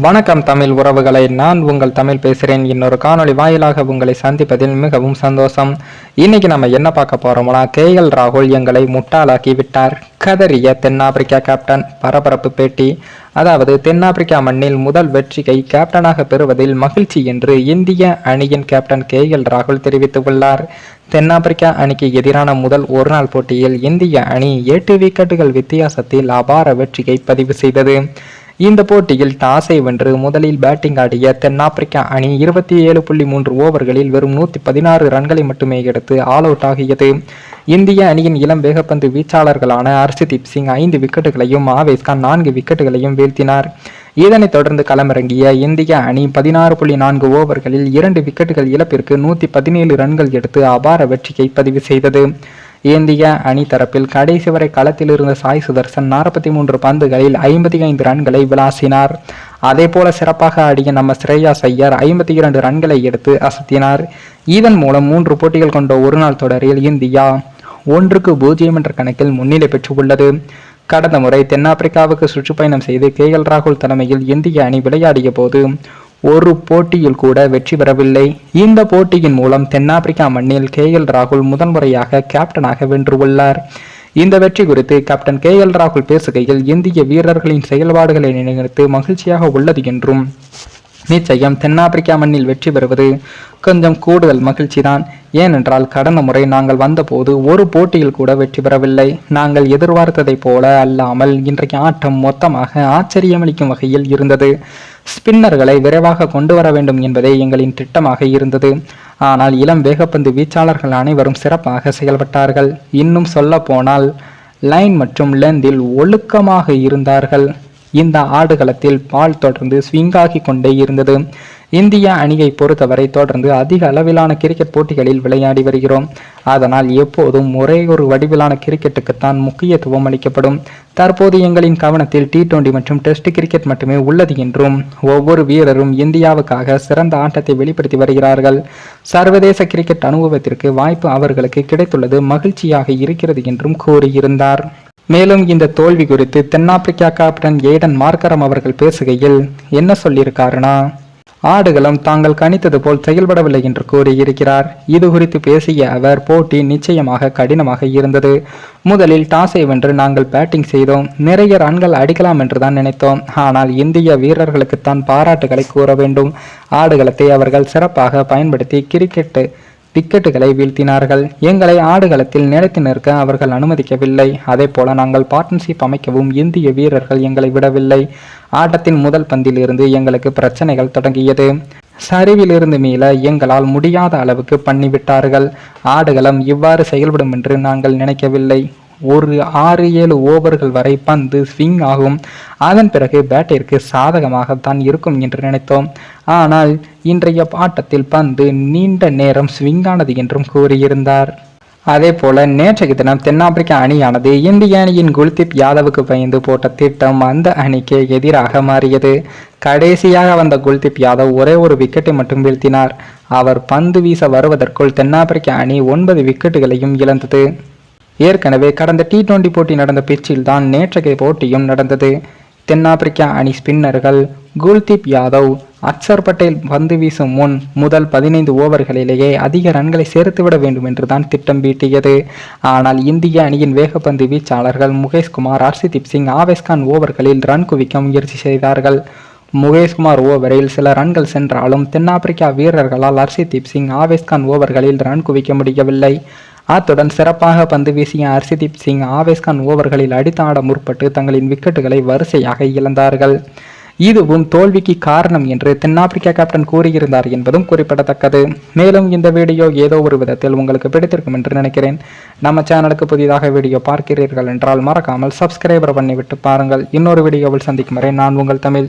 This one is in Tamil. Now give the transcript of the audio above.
வணக்கம் தமிழ் உறவுகளை நான் உங்கள் தமிழ் பேசுகிறேன். இன்னொரு காணொளி வாயிலாக உங்களை சந்திப்பதில் மிகவும் சந்தோஷம். இன்னைக்கு நம்ம என்ன பார்க்க போறோம்னா கேஎல் ராகுல் எங்களை முட்டாளாக்கி விட்டார் கதறிய தென்னாப்பிரிக்கா கேப்டன் பரபரப்பு பேட்டி. அதாவது தென்னாப்பிரிக்கா மண்ணில் முதல் வெற்றியை கேப்டனாக பெறுவதில் மகிழ்ச்சி என்று இந்திய அணியின் கேப்டன் கேஎல் ராகுல் தெரிவித்துள்ளார் தென்னாப்பிரிக்கா அணிக்கு எதிரான முதல் ஒருநாள் போட்டியில் இந்திய அணி எட்டு விக்கெட்டுகள் வித்தியாசத்தில் அபார வெற்றியை பதிவு செய்தது. இந்த போட்டியில் டாஸை வென்று முதலில் பேட்டிங் ஆடிய தென்னாப்பிரிக்கா அணி இருபத்தி ஏழு புள்ளி மூன்று ஓவர்களில் வெறும் நூற்றி பதினாறு ரன்களை மட்டுமே எடுத்து ஆல் அவுட் ஆகியது. இந்திய அணியின் இளம் வேகப்பந்து வீச்சாளர்களான ஹர்ஷதீப் சிங் ஐந்து விக்கெட்டுகளையும் ஆவேஸ்கான் நான்கு விக்கெட்டுகளையும் வீழ்த்தினார். இதனைத் தொடர்ந்து களமிறங்கிய இந்திய அணி பதினாறு புள்ளி நான்கு ஓவர்களில் இரண்டு விக்கெட்டுகள் இழப்பிற்கு நூற்றி பதினேழு ரன்கள் எடுத்து அபார வெற்றியை பதிவு செய்தது. இந்திய அணி தரப்பில் கடைசி வரை களத்தில் இருந்த சாய் சுதர்சன் நாற்பத்தி மூன்று பந்துகளில் ஐம்பத்தி ஐந்து ரன்களை விளாசினார். அதே போல சிறப்பாக ஆடிய நம்ம ஸ்ரேயா சையர் ஐம்பத்தி இரண்டு ரன்களை எடுத்து அசத்தினார். இதன் மூலம் மூன்று போட்டிகள் கொண்ட ஒருநாள் தொடரில் இந்தியா ஒன்றுக்கு பூஜ்ஜியம் என்ற கணக்கில் முன்னிலை பெற்றுள்ளது. கடந்த முறை தென்னாப்பிரிக்காவுக்கு சுற்றுப்பயணம் செய்து கே எல் ராகுல் தலைமையில் இந்திய அணி விளையாடிய போது ஒரு போட்டியில் கூட வெற்றி பெறவில்லை. இந்த போட்டியின் மூலம் தென்னாப்பிரிக்கா மண்ணில் கே. எல். ராகுல் முதன்முறையாக கேப்டனாக வென்றுள்ளார் இந்த வெற்றி குறித்து கேப்டன் கே. எல். ராகுல் பேசுகையில் இந்திய வீரர்களின் செயல்பாடுகளை நினைத்து மகிழ்ச்சியாக உள்ளது என்றும் நிச்சயம் தென்னாப்பிரிக்கா மண்ணில் வெற்றி பெறுவது கொஞ்சம் கூடுதல் மகிழ்ச்சிதான். ஏனென்றால் கடந்த முறை நாங்கள் வந்தபோது ஒரு போட்டியில் கூட வெற்றி பெறவில்லை. நாங்கள் எதிர்பார்த்ததைப் போல அல்லாமல் இன்றைக்கு ஆட்டம் மொத்தமாக ஆச்சரியமளிக்கும் வகையில் இருந்தது. ஸ்பின்னர்களை விரைவாக கொண்டு வர வேண்டும் என்பதே எங்களின் திட்டமாக இருந்தது. ஆனால் இளம் வேகப்பந்து வீச்சாளர்கள் அனைவரும் சிறப்பாக செயல்பட்டார்கள். இன்னும் சொல்ல போனால் லைன் மற்றும் லெந்தில் ஒழுக்கமாக இருந்தார்கள். இந்த ஆடுகளத்தில் பால் தொடர்ந்து ஸ்விங்காகி கொண்டே இருந்தது. இந்திய அணியை பொறுத்தவரை தொடர்ந்து அதிக அளவிலான கிரிக்கெட் போட்டிகளில் விளையாடி வருகிறோம். அதனால் எப்போதும் ஒரே ஒரு வடிவிலான கிரிக்கெட்டுக்குத்தான் முக்கியத்துவம் அளிக்கப்படும். தற்போது எங்களின் கவனத்தில் டி டுவெண்டி மற்றும் டெஸ்ட் கிரிக்கெட் மட்டுமே உள்ளது என்றும் ஒவ்வொரு வீரரும் இந்தியாவுக்காக சிறந்த ஆட்டத்தை வெளிப்படுத்தி வருகிறார்கள். சர்வதேச கிரிக்கெட் அனுபவத்திற்கு வாய்ப்பு அவர்களுக்கு கிடைத்துள்ளது மகிழ்ச்சியாக இருக்கிறது என்றும் கூறியிருந்தார். மேலும் இந்த தோல்வி குறித்து தென்னாப்பிரிக்கா கேப்டன் ஏடன் மார்க்கரம் அவர்கள் பேசுகையில் என்ன சொல்லியிருக்காருன்னா ஆடுகளும் தாங்கள் கணித்தது போல் செயல்படவில்லை என்று கூறியிருக்கிறார். இது குறித்து பேசிய அவர் போட்டி நிச்சயமாக கடினமாக இருந்தது. முதலில் டாஸை வென்று நாங்கள் பேட்டிங் செய்தோம். நிறைய ரன்கள் அடிக்கலாம் என்று தான் நினைத்தோம். ஆனால் இந்திய வீரர்களுக்குத்தான் பாராட்டுகளை கூற வேண்டும். ஆடுகளத்தை அவர்கள் சிறப்பாக பயன்படுத்தி கிரிக்கெட்டு விக்கெட்டுகளை வீழ்த்தினார்கள். எங்களை ஆடுகளத்தில் நிலைத்து நிற்க அவர்கள் அனுமதிக்கவில்லை. அதே போல நாங்கள் பார்ட்னர்ஷிப் அமைக்கவும் இந்திய வீரர்கள் எங்களை விடவில்லை. ஆட்டத்தின் முதல் பந்தில் இருந்து எங்களுக்கு பிரச்சனைகள் தொடங்கியது. சரிவிலிருந்து மீள எங்களால் முடியாத அளவுக்கு பண்ணிவிட்டார்கள். ஆடுகளம் இவ்வாறு செயல்படும் என்று நாங்கள் நினைக்கவில்லை. ஒரு ஆறு ஏழு ஓவர்கள் வரை பந்து ஸ்விங் ஆகும். அதன் பிறகு பேட்டிற்கு சாதகமாகத்தான் இருக்கும் என்று நினைத்தோம். ஆனால் இன்றைய ஆட்டத்தில் பந்து நீண்ட நேரம் ஸ்விங்கானது என்றும் கூறியிருந்தார். அதே போல நேற்றைக்கு தினம் தென்னாப்பிரிக்க அணியானது இந்திய அணியின் குல்தீப் யாதவுக்கு பயந்து போட்ட திட்டம் அந்த அணிக்கு எதிராக மாறியது. கடைசியாக வந்த குல்தீப் யாதவ் ஒரே ஒரு விக்கெட்டை மட்டும் வீழ்த்தினார். அவர் பந்து வீச வருவதற்குள் தென்னாப்பிரிக்க அணி ஒன்பது விக்கெட்டுகளையும் இழந்தது. ஏற்கனவே கடந்த டி டுவெண்டி போட்டி நடந்த பிச்சில் தான் நேற்றைய போட்டியும் நடந்தது. தென்னாப்பிரிக்கா அணி ஸ்பின்னர்கள் குல்தீப் யாதவ் அக்சர் பட்டேல் பந்து வீசும் முன் முதல் பதினைந்து ஓவர்களிலேயே அதிக ரன்களை சேர்த்துவிட வேண்டும் என்று தான் திட்டம் வீட்டியது. ஆனால் இந்திய அணியின் வேகப்பந்து வீச்சாளர்கள் முகேஷ்குமார் அர்ஷிதீப் சிங் ஆவேஸ்கான் ஓவர்களில் ரன் குவிக்க முயற்சி செய்தார்கள். முகேஷ்குமார் ஓவரில் சில ரன்கள் சென்றாலும் தென்னாப்பிரிக்கா வீரர்களால் ஹர்ஷதீப் சிங் ஆவேஸ்கான் ஓவர்களில் ரன் குவிக்க முடியவில்லை. அத்துடன் சிறப்பாக பந்து வீசிய ஹர்ஷதீப் சிங் ஆவேஸ்கான் ஓவர்களில் அடித்தாட ஆட முற்பட்டு தங்களின் விக்கெட்டுகளை வரிசையாக இழந்தார்கள். இதுவும் தோல்விக்கு காரணம் என்று தென்னாப்பிரிக்கா கேப்டன் கூறியிருந்தார் என்பதும் குறிப்பிடத்தக்கது. மேலும் இந்த வீடியோ ஏதோ ஒரு விதத்தில் உங்களுக்கு பிடித்திருக்கும் என்று நினைக்கிறேன். நம்ம சேனலுக்கு புதிதாக வீடியோ பார்க்கிறீர்கள் என்றால் மறக்காமல் சப்ஸ்கிரைபர் பண்ணிவிட்டு பாருங்கள். இன்னொரு வீடியோவில் சந்திக்கும் வரை நான் உங்கள் தமிழ்.